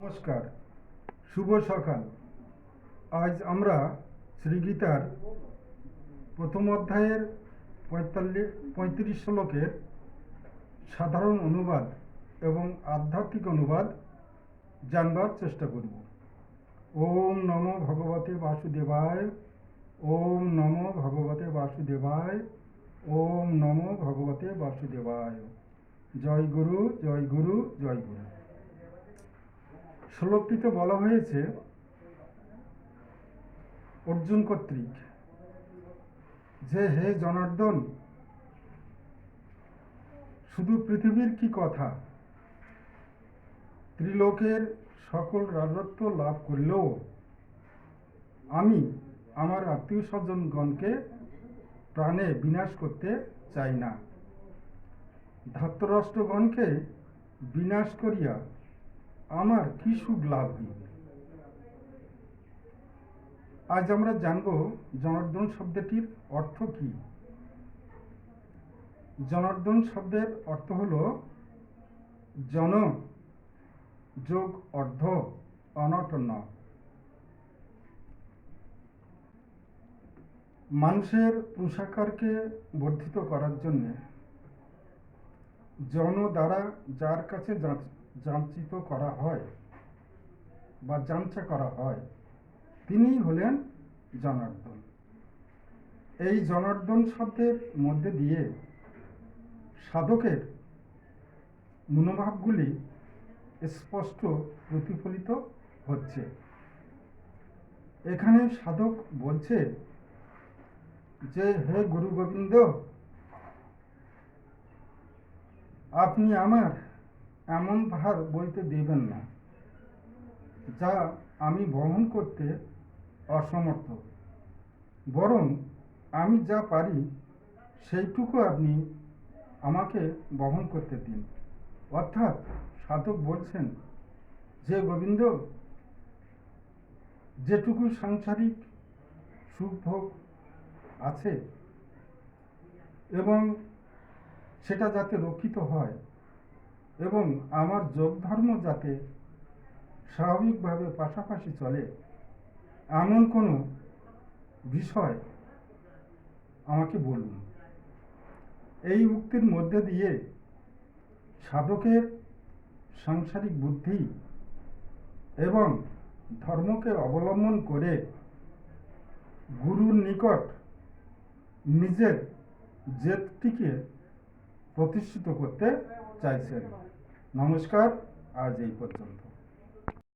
নমস্কার, শুভ সকাল। আজ আমরা শ্রীগীতার প্রথম অধ্যায়ের পঁয়তাল্লিশ পঁয়ত্রিশ শ্লোকের সাধারণ অনুবাদ এবং আধ্যাত্মিক অনুবাদ জানবার চেষ্টা করব। ওম নমো ভগবতে বাসুদেবায়, ওম নমো ভগবতে বাসুদেবায়, ওম নমো ভগবতে বাসুদেবায়। জয় গুরু জয় গুরু জয় গুরু। শ্লোকটিতে বলা হয়েছে, অর্জুন কর্তৃক, যে হে জনার্দন, শুধু পৃথিবীর কি কথা? ত্রিলোকের সকল রাজত্ব লাভ করলেও আমি আমার আত্মীয় স্বজনগণকে প্রাণে বিনাশ করতে চাই না। ধাতরাষ্ট্রগণকে বিনাশ করিয়া আমার কি সুখ লাভ হইবে আজ আমরা জানব জনার্দন শব্দটির অর্থ কি? জনার্দন শব্দের অর্থ হল জন যোগ অর্ধ অনটন মানুষের পুরুষাকারকে বর্ধিত করার জন্যে জন দ্বারা যার কাছে যাঞ্চিত করা হয় বা যাঞ্চা করা হয়। তিনিই হলেন জনার্দন। এই জনার্দন শব্দের মধ্যে দিয়ে সাধকের মনোভাবগুলি স্পষ্ট প্রতিফলিত হচ্ছে। এখানে সাধক বলছে যে, হে গুরু গোবিন্দ, আপনি আমার এমন ভার বইতে দেবেন না, যা আমি বহন করতে অসমর্থ। বরং আমি যা পারি, সেইটুকু আপনি আমাকে বহন করতে দিন। অর্থাৎ সাধক বলছেন, যে গোবিন্দ, যেটুকু সাংসারিক সুখভোগ আছে এবং সেটা যাতে রক্ষিত হয় এবং আমার যোগ ধর্ম যাতে স্বাভাবিকভাবে পাশাপাশি চলে, এমন কোনো বিষয় আমাকে বলুন। এই উক্তির মধ্যে দিয়ে সাধকের সাংসারিক বুদ্ধি এবং ধর্মকে অবলম্বন করে গুরুর নিকট নিজের জেদটিকে প্রতিষ্ঠিত করতে চাইছেন। নমস্কার আজ এই পর্যন্ত।